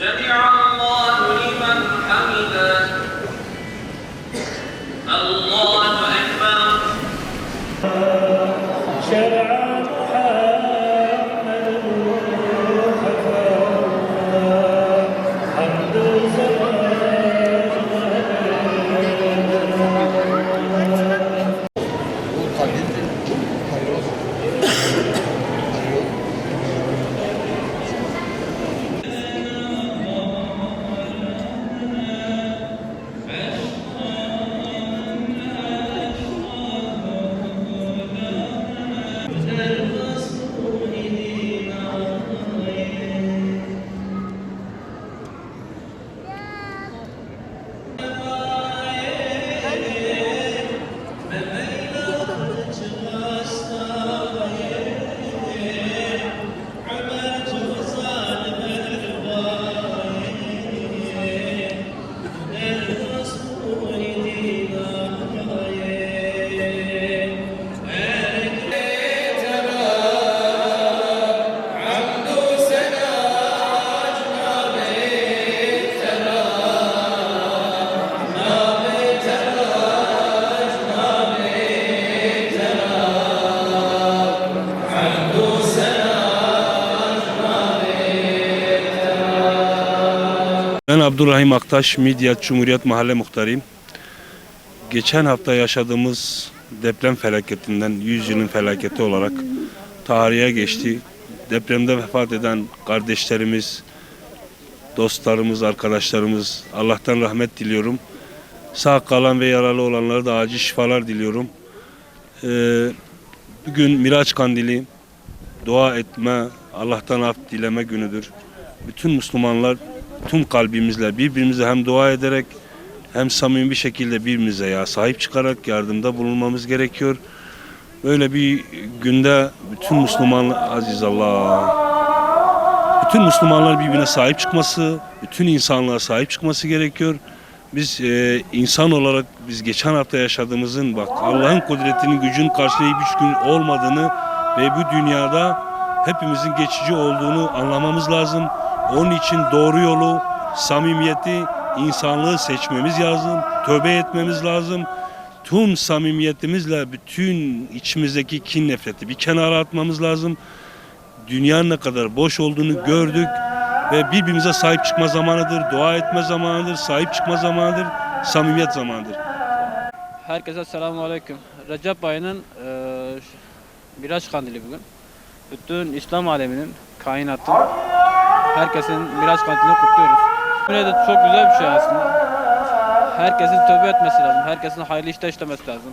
جميعا Abdurrahim Aktaş, Midyat Cumhuriyet Mahalle Muhtarıyım. Geçen hafta yaşadığımız deprem felaketinden 100 yılın felaketi olarak tarihe geçti. Depremde vefat eden kardeşlerimiz, dostlarımız, arkadaşlarımız Allah'tan rahmet diliyorum. Sağ kalan ve yaralı olanlara da acil şifalar diliyorum. Ee, bugün Miraç Kandili, dua etme, Allah'tan af dileme günüdür. Bütün Müslümanlar tüm kalbimizle birbirimize hem dua ederek hem samimi bir şekilde birbirimize ya sahip çıkarak yardımda bulunmamız gerekiyor. Böyle bir günde bütün Müslümanlar aziz Allah bütün Müslümanlar birbirine sahip çıkması, bütün insanlığa sahip çıkması gerekiyor. Biz e, insan olarak biz geçen hafta yaşadığımızın bak Allah'ın kudretinin gücün karşılığı hiçbir gün olmadığını ve bu dünyada hepimizin geçici olduğunu anlamamız lazım. Onun için doğru yolu, samimiyeti, insanlığı seçmemiz lazım. Tövbe etmemiz lazım. Tüm samimiyetimizle bütün içimizdeki kin nefreti bir kenara atmamız lazım. Dünyanın ne kadar boş olduğunu gördük ve birbirimize sahip çıkma zamanıdır, dua etme zamanıdır, sahip çıkma zamanıdır, samimiyet zamanıdır. Herkese selamun aleyküm. Recep ayının e, Miraç Kandili bugün. Bütün İslam aleminin, kainatın, herkesin Miraç Kandilini kutluyoruz. Yine de çok güzel bir şey aslında. Herkesin tövbe etmesi lazım. Herkesin hayırlı işte işlemesi lazım.